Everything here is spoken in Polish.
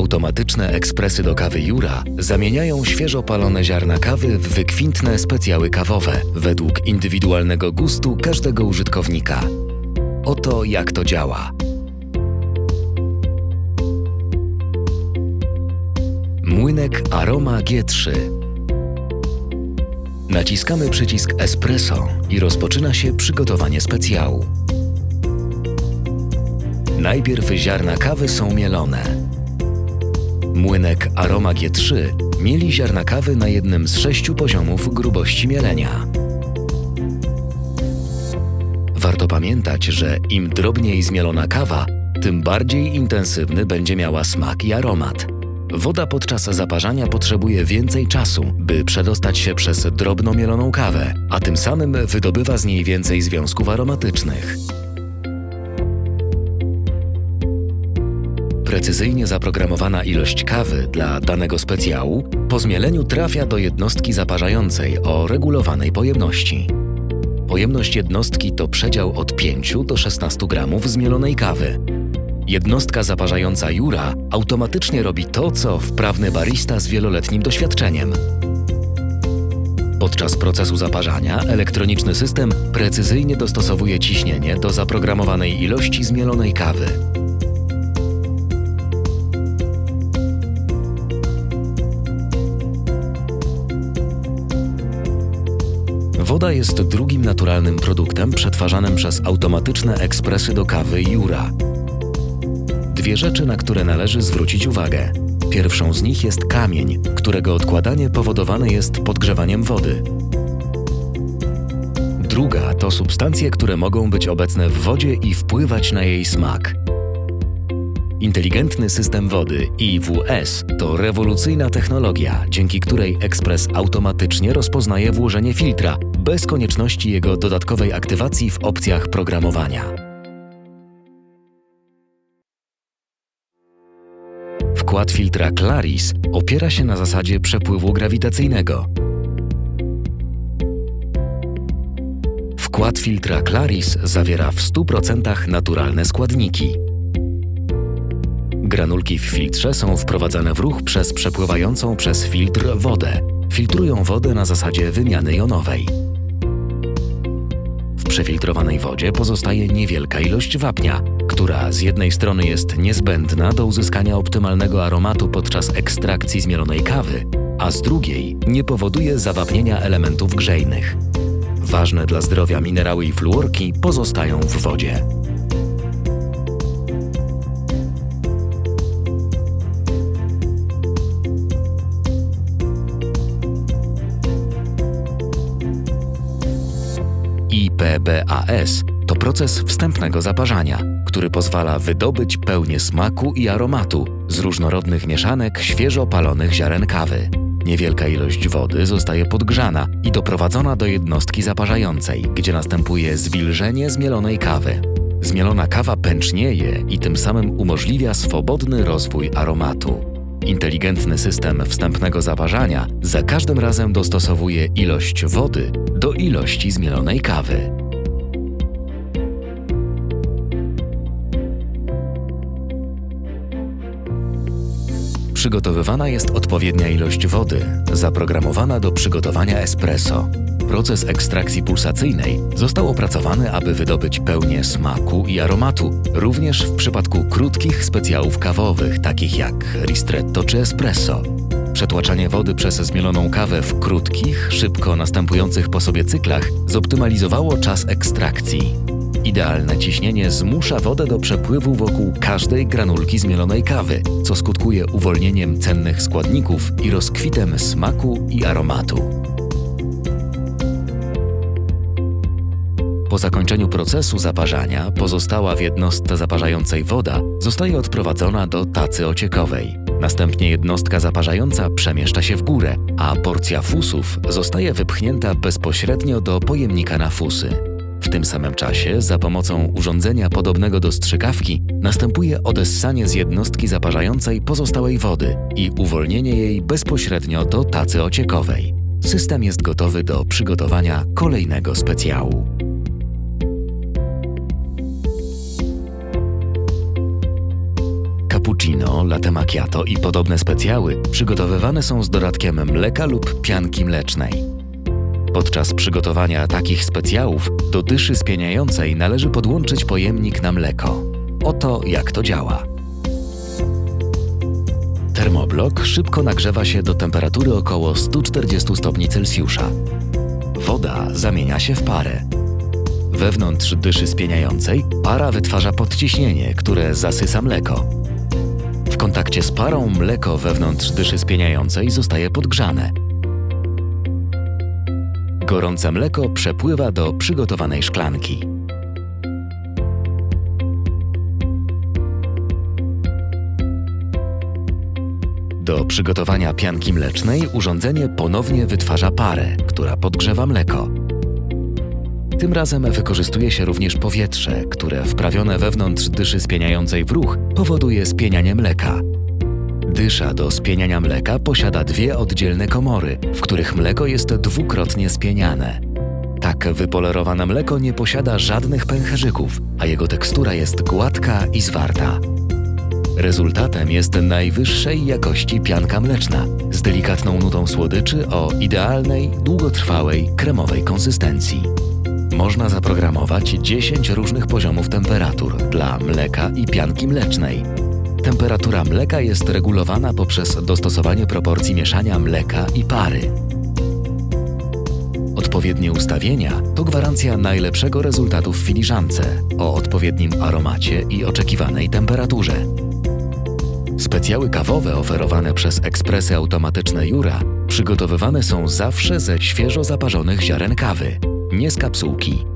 Automatyczne ekspresy do kawy Jura zamieniają świeżo palone ziarna kawy w wykwintne specjały kawowe według indywidualnego gustu każdego użytkownika. Oto jak to działa. Młynek Aroma G3 Naciskamy przycisk Espresso i rozpoczyna się przygotowanie specjału. Najpierw ziarna kawy są mielone. Młynek Aroma G3 mieli ziarna kawy na jednym z sześciu poziomów grubości mielenia. Warto pamiętać, że im drobniej zmielona kawa, tym bardziej intensywny będzie miała smak i aromat. Woda podczas zaparzania potrzebuje więcej czasu, by przedostać się przez drobno mieloną kawę, a tym samym wydobywa z niej więcej związków aromatycznych. Precyzyjnie zaprogramowana ilość kawy dla danego specjału po zmieleniu trafia do jednostki zaparzającej o regulowanej pojemności. Pojemność jednostki to przedział od 5 do 16 gramów zmielonej kawy. Jednostka zaparzająca Jura automatycznie robi to, co wprawny barista z wieloletnim doświadczeniem. Podczas procesu zaparzania elektroniczny system precyzyjnie dostosowuje ciśnienie do zaprogramowanej ilości zmielonej kawy. Woda jest drugim naturalnym produktem przetwarzanym przez automatyczne ekspresy do kawy Jura. Dwie rzeczy, na które należy zwrócić uwagę. Pierwszą z nich jest kamień, którego odkładanie powodowane jest podgrzewaniem wody. Druga to substancje, które mogą być obecne w wodzie i wpływać na jej smak. Inteligentny system wody IWS to rewolucyjna technologia, dzięki której ekspres automatycznie rozpoznaje włożenie filtra bez konieczności jego dodatkowej aktywacji w opcjach programowania. Wkład filtra Claris opiera się na zasadzie przepływu grawitacyjnego. Wkład filtra Claris zawiera w 100% naturalne składniki. Granulki w filtrze są wprowadzane w ruch przez przepływającą przez filtr wodę. Filtrują wodę na zasadzie wymiany jonowej. W przefiltrowanej wodzie pozostaje niewielka ilość wapnia, która z jednej strony jest niezbędna do uzyskania optymalnego aromatu podczas ekstrakcji zmielonej kawy, a z drugiej nie powoduje zawapnienia elementów grzejnych. Ważne dla zdrowia minerały i fluorki pozostają w wodzie. IPBAS to proces wstępnego zaparzania, który pozwala wydobyć pełnię smaku i aromatu z różnorodnych mieszanek świeżo palonych ziaren kawy. Niewielka ilość wody zostaje podgrzana i doprowadzona do jednostki zaparzającej, gdzie następuje zwilżenie zmielonej kawy. Zmielona kawa pęcznieje i tym samym umożliwia swobodny rozwój aromatu. Inteligentny system wstępnego zaparzania za każdym razem dostosowuje ilość wody do ilości zmielonej kawy. Przygotowywana jest odpowiednia ilość wody, zaprogramowana do przygotowania espresso. Proces ekstrakcji pulsacyjnej został opracowany, aby wydobyć pełnię smaku i aromatu, również w przypadku krótkich specjałów kawowych, takich jak ristretto czy espresso. Przetłaczanie wody przez zmieloną kawę w krótkich, szybko następujących po sobie cyklach zoptymalizowało czas ekstrakcji. Idealne ciśnienie zmusza wodę do przepływu wokół każdej granulki zmielonej kawy, co skutkuje uwolnieniem cennych składników i rozkwitem smaku i aromatu. Po zakończeniu procesu zaparzania pozostała w jednostce zaparzającej woda zostaje odprowadzona do tacy ociekowej. Następnie jednostka zaparzająca przemieszcza się w górę, a porcja fusów zostaje wypchnięta bezpośrednio do pojemnika na fusy. W tym samym czasie, za pomocą urządzenia podobnego do strzykawki, następuje odessanie z jednostki zaparzającej pozostałej wody i uwolnienie jej bezpośrednio do tacy ociekowej. System jest gotowy do przygotowania kolejnego specjału. cappuccino, latte macchiato i podobne specjały przygotowywane są z dodatkiem mleka lub pianki mlecznej. Podczas przygotowania takich specjałów do dyszy spieniającej należy podłączyć pojemnik na mleko. Oto jak to działa. Termoblok szybko nagrzewa się do temperatury około 140 stopni Celsjusza. Woda zamienia się w parę. Wewnątrz dyszy spieniającej para wytwarza podciśnienie, które zasysa mleko. W kontakcie z parą mleko wewnątrz dyszy spieniającej zostaje podgrzane. Gorące mleko przepływa do przygotowanej szklanki. Do przygotowania pianki mlecznej urządzenie ponownie wytwarza parę, która podgrzewa mleko. Tym razem wykorzystuje się również powietrze, które wprawione wewnątrz dyszy spieniającej w ruch powoduje spienianie mleka. Dysza do spieniania mleka posiada dwie oddzielne komory, w których mleko jest dwukrotnie spieniane. Tak wypolerowane mleko nie posiada żadnych pęcherzyków, a jego tekstura jest gładka i zwarta. Rezultatem jest najwyższej jakości pianka mleczna z delikatną nutą słodyczy o idealnej, długotrwałej, kremowej konsystencji. Można zaprogramować 10 różnych poziomów temperatur dla mleka i pianki mlecznej. Temperatura mleka jest regulowana poprzez dostosowanie proporcji mieszania mleka i pary. Odpowiednie ustawienia to gwarancja najlepszego rezultatu w filiżance o odpowiednim aromacie i oczekiwanej temperaturze. Specjały kawowe oferowane przez ekspresy automatyczne Jura przygotowywane są zawsze ze świeżo zaparzonych ziaren kawy, nie z kapsułki.